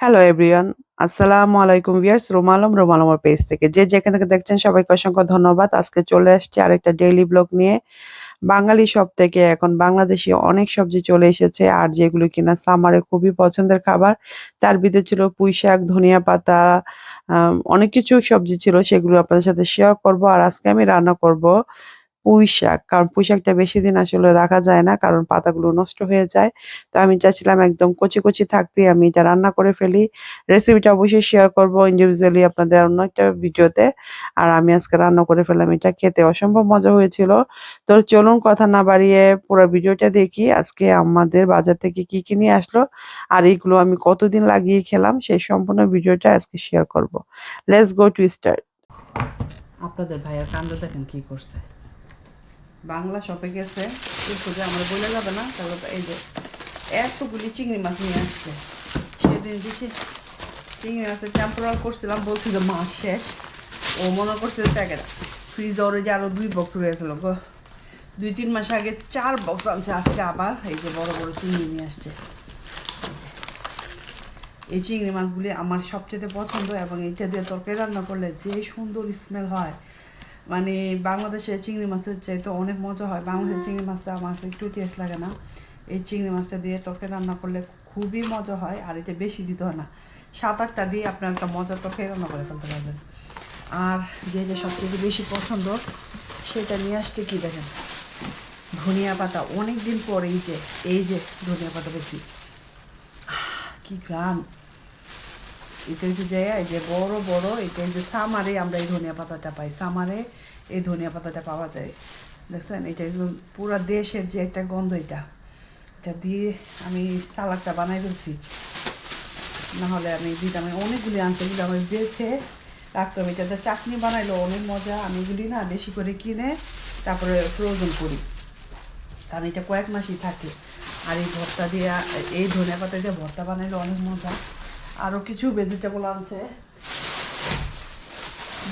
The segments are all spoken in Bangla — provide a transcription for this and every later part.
হ্যালো এভরিওয়ান আসসালামু আলাইকুম ভিয়ার্স রুমালম রুমালমের পেজ থেকে। যে যেখান থেকে দেখছেন, সবাইকে অসংখ্য ধন্যবাদ। আজকে চলে আসছে আরেকটা ডেইলি ব্লগ নিয়ে। বাঙালি সব থেকে এখন বাংলাদেশি অনেক সবজি চলে এসেছে, আর যেগুলো কিনা সামারে খুবই পছন্দের খাবার। তার ভিতরে ছিল পুঁই শাক, ধনিয়া পাতা অনেক কিছু সবজি ছিল, সেগুলো আপনাদের সাথে শেয়ার করব। আর আজকে আমি রান্না করব পুঁই শাক কারণ পুঁই শাকটা বেশি দিন আসলে রাখা যায় না, কারণ পাতাগুলো নষ্ট হয়ে যায়। তো আমি চাচ্ছিলাম একদম কচি কচি থাকতে আমি এটা রান্না করে ফেলি। রেসিপিটা অবশ্যই শেয়ার করব ইন্ডিভিজুয়ালি আপনাদের অন্য একটা ভিডিওতে। আর আমি আজকে রান্না করে ফেললাম এটা খেতে। অসম্ভব মজা হয়েছিল। তো চলুন কথা না বাড়িয়ে পুরো ভিডিওটা দেখি, আজকে আমাদের বাজার থেকে কি কি নিয়ে আসলো আর এইগুলো আমি কতদিন লাগিয়ে খেলাম, সেই সম্পূর্ণ ভিডিওটা আজকে শেয়ার করব। লেটস গো টু স্টার্ট আপনাদের ভাইয়ের কাণ্ড দেখেন কি করছে। বাংলা শপে গেছে খুঁজে আমরা বলে যাবে না, তাহলে এই যে এতগুলি চিংড়ি মাছ নিয়ে আসছে। সেদিন দিছি চিংড়ি মাছের টেম্পোরাল করছিলাম বলছিল মাছ শেষ। ও মনে করছিল প্যাকেট ফ্রিজে ওরে যে আরও দুই বক্স রয়েছিল, গো। দুই তিন মাস আগে চার বক্স আনছে আজকে আবার, এই যে বড় বড় চিংড়ি নিয়ে আসছে। এই চিংড়ি মাছগুলি আমার সবচেয়ে পছন্দ, এবং এইটা দিয়ে তরকারি রান্না করলে যে সুন্দর স্মেল হয়। মানে বাংলাদেশের চিংড়ি মাছের চাইতে অনেক মজা হয়। বাংলাদেশের চিংড়ি মাছটা আমার একটু টেস্ট লাগে না। এই চিংড়ি মাছটা দিয়ে তরকারি রান্না করলে খুবই মজা হয় আর এটা বেশি দিতে হয় না। সাত আটটা দিয়ে আপনার একটা মজার তরকারি রান্না করে ফেলতে পারবেন। আর যে যে সবচেয়ে বেশি পছন্দ সেটা নিয়ে আসছে কি দেখেন? ধনিয়া পাতা। অনেক দিন পর এই যে এই যে ধনিয়া পাতা বেশি। কি গ্রাম এটা হচ্ছে যে, এই যে বড় বড়, এটা যে সামারে আমরা এই ধনিয়া পাতাটা পাই। সামারে এই ধনিয়া পাতাটা পাওয়া যায়। দেখছেন? এটা একদম পুরো দেশের যে একটা গন্ধ এটা। এটা দিয়ে আমি সালাদটা বানাই ফেলছি। নাহলে আমি দিতাম অনেকগুলি আনতে এগুলো আমি বেছে রাখতাম এটাতে চাটনি বানাইলো অনেক মজা। আমি এগুলি না বেশি করে কিনে তারপরে প্রয়োজন করি। কারণ এটা কয়েক মাসই থাকে। আর এই ভর্তা দিয়ে, এই ধনিয়া পাতা দিয়ে ভর্তা বানাইলে অনেক মজা। আরও কিছু ভেজিটেবল আনছে।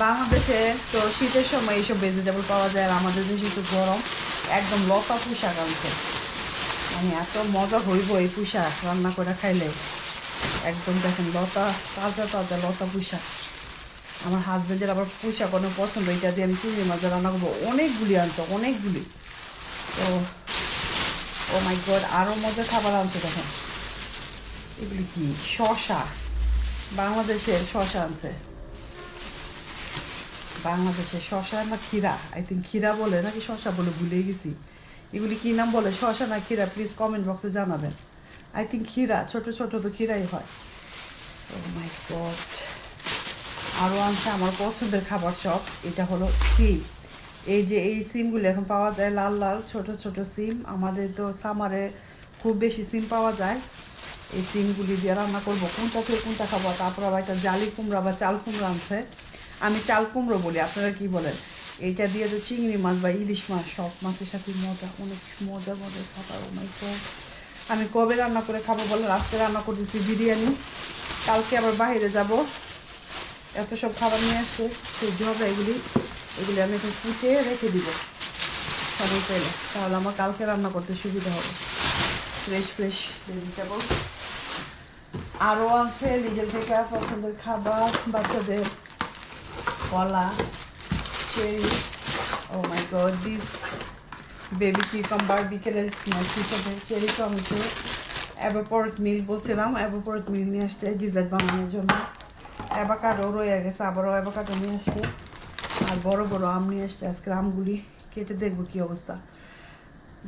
বাংলাদেশে তো শীতের সময় এইসব ভেজিটেবল পাওয়া যায় আর আমাদের দেশে তো গরম। একদম লতা পুঁশাক আনছে। মানে এত মজা হইব এই পুঁশাক রান্না করে খাইলে। একদম দেখেন লতা, তাজা তাজা লতা পুঁশাক আমার হাজব্যান্ডের আবার পুঁশাক অনেক পছন্দ, এটা দিয়ে আমি চিংড়ি মাছ রান্না করব। অনেকগুলি আনতো অনেকগুলি। তো ও মাই গড আরও মজার খাবার আনতো দেখেন। এগুলি কি? শশা। বাংলাদেশের শশা আনছে বাংলাদেশের শশা না ক্ষীরা? আই থিঙ্ক ক্ষীরা বলে, নাকি শশা বলে ভুলে গেছি। এগুলি কি নাম বলে, শশা না ক্ষীরা? প্লিজ কমেন্ট বক্সে জানাবেন। আই থিঙ্ক ক্ষীরা, ছোট ছোট তো ক্ষীরাই হয়। মাই আরও আনছে আমার পছন্দের খাবার সব এটা হলো সিম। এই যে এই সিমগুলো এখন পাওয়া যায়, লাল লাল, ছোট ছোট সিম। আমাদের তো সামারে খুব বেশি সিম পাওয়া যায়। এই সিমগুলি দিয়ে রান্না করব। কোনটা থেকে কোনটা খাব? তারপর আবার একটা জালি কুমড়া বা চাল কুমড়া আনছে। আমি চাল কুমড়ো বলি, আপনারা কি বলেন? এইটা দিয়ে তো চিংড়ি মাছ বা ইলিশ মাছ, সব মাছের সাথে মজা, অনেক মজা মজার খাবার মাই গড আমি কবে রান্না করে খাব বলে আজকে রান্না করতেছি বিরিয়ানি। কালকে আবার বাইরে যাব। এত সব খাবার নিয়ে আসছে, সেই হবে এগুলি এগুলি আমি এখন কুটে রেখে দিব। সবাই পেলে। তাহলে আমার কালকে রান্না করতে সুবিধা হবে। ফ্রেশ ফ্রেশ ভেজিটেবল আরও আছে, নিজের থেকে পছন্দের খাবার, বাচ্চাদের কলা, cherry. Oh my god this baby cucumber বিকেলের স্ন্যাক্স হিসেবে চেরি, টমেটো অ্যাভাপোরেট মিল বলছিলাম অ্যাভাপোরেট মিল নিয়ে আসছে ডিজার্ট বানানোর জন্য। অ্যাভাকাডো রয়ে গেছে, আবারও অ্যাভাকাডো নিয়ে আসছে, আর বড় বড় আম নিয়ে আসছে আজকে আমগুলি কেটে দেখব কী অবস্থা।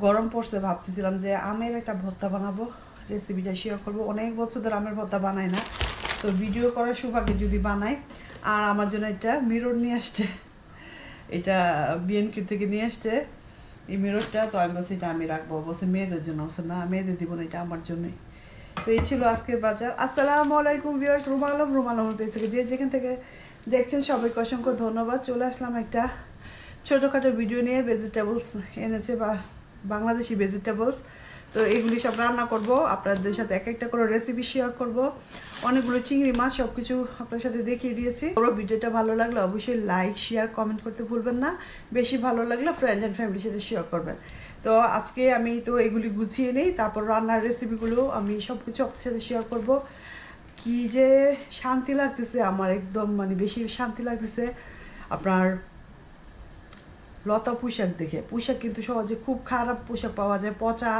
গরম পড়ছে, ভাবতেছিলাম যে আমের একটা ভর্তা বানাবো। রেসিপিটা শেয়ার করব। অনেক বছর ধরে আমের ভর্তা বানাই না। তো ভিডিও করার সুভাগে যদি বানাই, আর আমার জন্য এটা মিরর নিয়ে আসছে, এটা বিএনকিউ থেকে নিয়ে আসছে এই মিররটা তো আমি বলছি এটা আমি রাখব। বলছে মেয়েদের জন্য। বলছে, না, মেয়েদের দিব না, এটা আমার জন্যই। তো এই ছিল আজকের বাজার। আসসালামু আলাইকুম ভিউয়ার্স রুমাল আলম রুমাল আলম থেকে। যে যেখান থেকে দেখছেন, সবাইকে অসংখ্য ধন্যবাদ। চলে আসলাম একটা ছোটোখাটো ভিডিও নিয়ে ভেজিটেবলস এনেছে বা বাংলাদেশি ভেজিটেবলস তো এগুলি সব রান্না করব, আপনাদের সাথে এক একটা করে রেসিপি শেয়ার করব। অনেকগুলো চিংড়ি মাছ সব কিছু আপনার সাথে দেখিয়ে দিয়েছি। পুরো ভিডিওটা ভালো লাগলে অবশ্যই লাইক শেয়ার কমেন্ট করতে ভুলবেন না। বেশি ভালো লাগলে ফ্রেন্ড অ্যান্ড ফ্যামিলির সাথে শেয়ার করবেন। তো আজকে আমি তো এগুলি গুছিয়ে নেই, তারপর রান্নার রেসিপিগুলো আমি সব কিছু আপনার সাথে শেয়ার করব। কি যে শান্তি লাগতেছে, আমার একদম মানে বেশি শান্তি লাগতেছে। আপনার লতা পোশাক দেখে। পোশাক কিন্তু সহজে খুব খারাপ পোশাক পাওয়া যায়, পচা।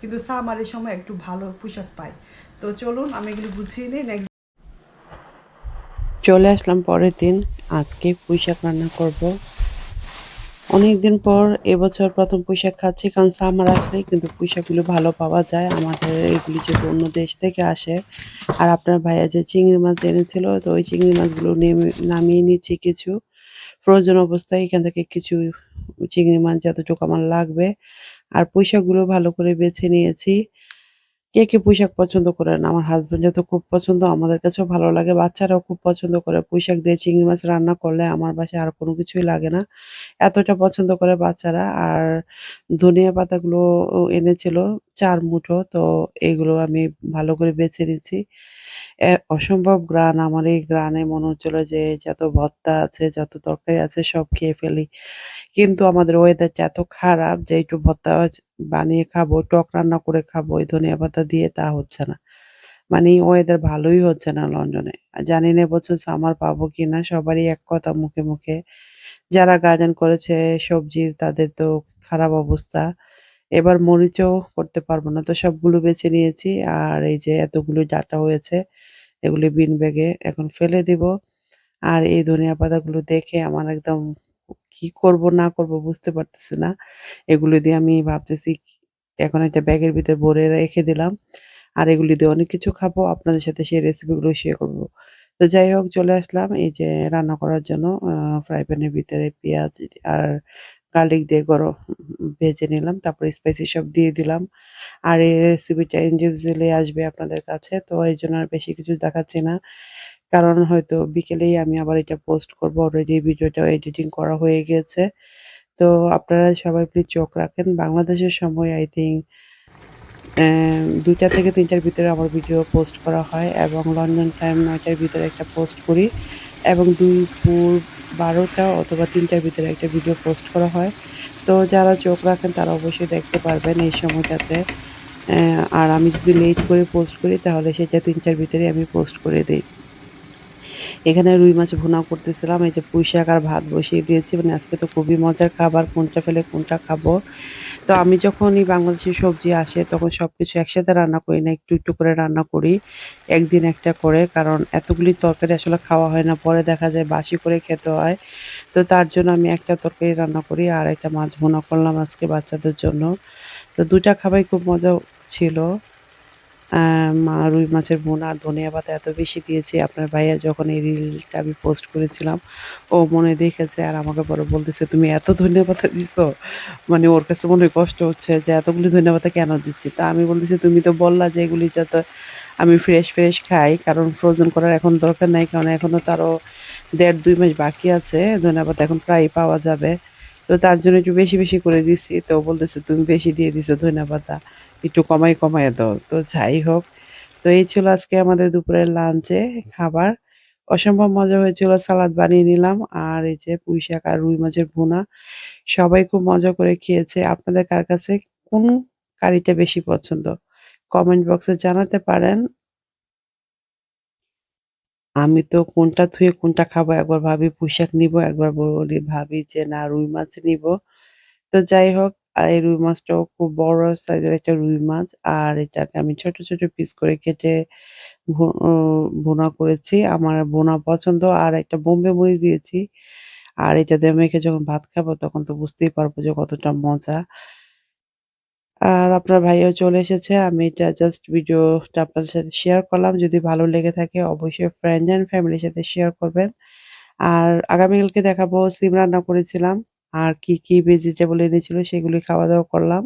কিন্তু সামারের সময় একটু ভালো পোশাক পাই তো চলুন, আমি এগুলো গুছিয়ে নিই, next চলে আসলাম পরের দিন। আজকে পুঁইশাক রান্না করব। অনেক দিন পর এবছর প্রথম পুঁইশাক খাচ্ছি, কারণ সামার আসলে কিন্তু পুঁইশাকগুলো ভালো পাওয়া যায়। আমাদের এগুলি যেহেতু অন্য দেশ থেকে আসে। আর আপনার ভাইয়া যে চিংড়ি মাছ এনেছিল, তো ওই চিংড়ি মাছগুলো নেমে নামিয়ে নিচ্ছি কিছু। ফ্রোজেন অবস্থায় এখান থেকে কিছু চিংড়ি মাছ যতটুকু আমার লাগবে। আর পুঁইশাকগুলো ভালো করে বেছে নিয়েছি। কে কে পুঁইশাক পছন্দ করেন? আমার হাজবেন্ড যত খুব পছন্দ, আমাদের কাছেও ভালো লাগে। বাচ্চারাও খুব পছন্দ করে পুঁইশাক দিয়ে চিংড়ি মাছ রান্না করলে আমার বাসায় আর কোনো কিছুই লাগে না। এতটা পছন্দ করে বাচ্চারা। আর ধনিয়া পাতাগুলো এনেছিল। চার মুঠো, তো এগুলো আমি ভালো করে বেছে নিচ্ছি। অসম্ভব গ্রান আমার এই গ্রানে মনে হচ্ছিল যে যত ভত্তা আছে, যত তরকারি আছে সব খেয়ে ফেলি। কিন্তু আমাদের ওয়েদারটা এত খারাপ যে একটু ভর্তা বানিয়ে খাব, টক রান্না করে খাব, এই ধনিয়া পাতা দিয়ে তা হচ্ছে না। মানে ওয়েদার ভালোই হচ্ছে না লন্ডনে। জানি না এবছর সামার পাবো কিনা, সবারই এক কথা মুখে মুখে। যারা গার্ডেন করেছে সবজির, তাদের তো খারাপ অবস্থা। এবার মরিচও করতে পারব না। তো সবগুলো বেছে নিয়েছি আর এই যে এতগুলো ডাটা হয়েছে, এগুলি বিন ব্যাগে এখন ফেলে দিব। আর এই ধনিয়া পাতাগুলো দেখে আমার একদম কি করব না করব বুঝতে পারতেছি না। এগুলো দিয়ে আমি ভাবতেছি এখন একটা ব্যাগের ভিতরে ভরে রেখে দিলাম। আর এগুলি দিয়ে অনেক কিছু খাব, আপনাদের সাথে সেই রেসিপিগুলো শেয়ার করব। তো যাই হোক, চলে আসলাম এই যে রান্না করার জন্য ফ্রাই প্যানের ভিতরে পেঁয়াজ আর গার্লিক দিয়ে গরম ভেজে নিলাম, তারপর স্পাইসি সব দিয়ে দিলাম। আর এই রেসিপিটা ইন্ডিভিজুয়ালি আসবে আপনাদের কাছে, তো এই জন্য আর বেশি কিছু দেখাচ্ছি না। কারণ হয়তো বিকেলেই আমি আবার এটা পোস্ট করব অলরেডি ভিডিওটা এডিটিং করা হয়ে গেছে। তো আপনারা সবাই প্লিজ চোখ রাখেন। বাংলাদেশের সময় আই থিঙ্ক দুইটা থেকে তিনটার ভিতরে আমার ভিডিও পোস্ট করা হয় এবং লন্ডন টাইম নয়টার ভিতরে একটা পোস্ট করি। এবং দুপুর বারোটা অথবা তিনটার ভিতরে একটা ভিডিও পোস্ট করা হয়। তো যারা চোখ রাখেন, তারা অবশ্যই দেখতে পারবেন এই সময়টাতে আর আমি যদি লেট করে পোস্ট করি, তাহলে সেটা তিনটার ভিতরে আমি পোস্ট করে দিই। এখানে রুই মাছ ভুনা করতেছিলাম, এই যে পুঁই শাক আর ভাত বসিয়ে দিয়েছি। মানে আজকে তো খুবই মজার খাবার, কোনটা ফেলে কোনটা খাব। তো আমি যখনই বাংলাদেশি সবজি আসে, তখন সব কিছু একসাথে রান্না করি না, একটু একটু করে রান্না করি, একদিন একটা করে, কারণ এতগুলি তরকারি আসলে খাওয়া হয় না, পরে দেখা যায় বাসি করে খেতে হয়। তো তার জন্য আমি একটা তরকারি রান্না করি আর একটা মাছ ভুনা করলাম আজকে বাচ্চাদের জন্য। তো দুটা খাবারই খুব মজা ছিল। মা রুই মাছের বোনা আর ধনিয়া পাতা এত বেশি দিয়েছে। আপনার ভাইয়া যখন এই রিলটা আমি পোস্ট করেছিলাম, ও মনে দেখেছে আর আমাকে পরে বলতেছে, তুমি এত ধনিয়া পাতা দিছো? মানে ওর কাছে মনে কষ্ট হচ্ছে যে এতগুলি ধনিয়া পাতা কেন দিচ্ছি? তা আমি বলতেছি, তুমি তো বললা যে এগুলি যাতে আমি ফ্রেশ ফ্রেশ খাই, কারণ ফ্রোজেন করার এখন দরকার নাই, কারণ এখনও তারও দেড়, দুই মাস বাকি আছে ধনিয়া পাতা এখন প্রায় পাওয়া যাবে। তো তার জন্য একটু বেশি বেশি করে দিচ্ছি তো বলতেছে, তুমি বেশি দিয়ে দিছো ধন্যবাদ একটু কমাই কমাই দাও। তো যাই হোক, তো এই ছিল আজকে আমাদের দুপুরের লাঞ্চে খাবার। অসম্ভব মজা হয়েছিল, সালাদ বানিয়ে নিলাম। আর এই যে পুঁই শাক আর রুই মাছের ভুনা, সবাই খুব মজা করে খেয়েছে। আপনাদের কার কাছে, কোন কারিটা বেশি পছন্দ? কমেন্ট বক্সে জানাতে পারেন। আমি তো কোনটা ধুয়ে কোনটা খাব, একবার ভাবি পুঁই শাক নিবো, একবার বলি ভাবি যে না, রুই মাছ নিব। তো যাই হোক, আর এই রুই মাছটাও খুব বড় সাইজের একটা রুই মাছ, আর এটাকে আমি ছোট ছোট পিস করে কেটে ভু- করেছি। আমার ভুনা পছন্দ, আর একটা বোম্বে মরিচ দিয়েছি। আর এটা দিয়ে মেখে যখন ভাত খাব, তখন তো বুঝতেই পারব যে কতটা মজা। আর আপনার ভাইও চলে এসেছে। আমি এটা জাস্ট ভিডিওটা আপনাদের সাথে শেয়ার করলাম। যদি ভালো লেগে থাকে অবশ্যই ফ্রেন্ড অ্যান্ড ফ্যামিলির সাথে শেয়ার করবেন। আর আগামীকালকে দেখাবো সিম রান্না করেছিলাম। আর কি কি ভেজিটেবল এনেছিল সেগুলি খাওয়া দাওয়া করলাম।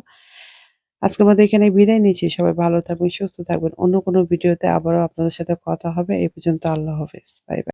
আজকের মতো এখানে বিদায় নিচ্ছি। সবাই ভালো থাকবেন, সুস্থ থাকবেন। অন্য কোনো ভিডিওতে আবারও আপনাদের সাথে কথা হবে। এই পর্যন্ত আল্লাহ হাফেজ। Bye bye